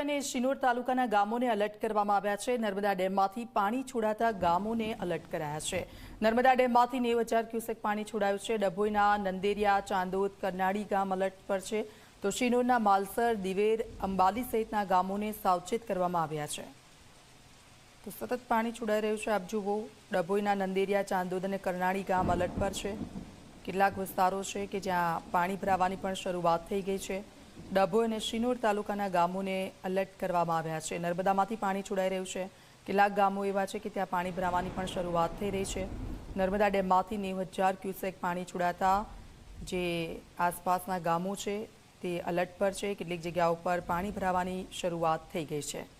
અને શિનોર તાલુકાના ગામોને અલર્ટ કરવામાં આવ્યા છે. નર્મદા ડેમમાંથી પાણી છોડાતા ગામોને અલર્ટ કરાયા છે. નર્મદા ડેમમાંથી નેવ હજાર ક્યુસેક પાણી છોડાયું છે. ડભોઈના નંદેરિયા, ચાંદોદ, કરનાળી ગામ અલર્ટ પર છે. તો શિનોરના માલસર, દિવેર, અંબાલી સહિતના ગામોને સાવચેત કરવામાં આવ્યા છે. તો સતત પાણી છોડાઈ રહ્યું છે. આપ જુઓ, ડભોઈના નંદેરિયા, ચાંદોદ અને કરનાળી ગામ અલર્ટ પર છે. કેટલાક વિસ્તારો છે કે જ્યાં પાણી ભરાવાની પણ શરૂઆત થઈ ગઈ છે. ડભોઈ અને શિનોર તાલુકાના ગામોને અલર્ટ કરવામાં આવ્યા છે. નર્મદામાંથી પાણી છોડાઈ રહ્યું છે. કેટલાક ગામો એવા છે કે ત્યાં પાણી ભરાવાની પણ શરૂઆત થઈ રહી છે. નર્મદા ડેમમાંથી નેવ હજાર ક્યુસેક પાણી છોડાતા જે આસપાસના ગામો છે તે અલર્ટ પર છે. કેટલીક જગ્યાઓ પર પાણી ભરાવાની શરૂઆત થઈ ગઈ છે.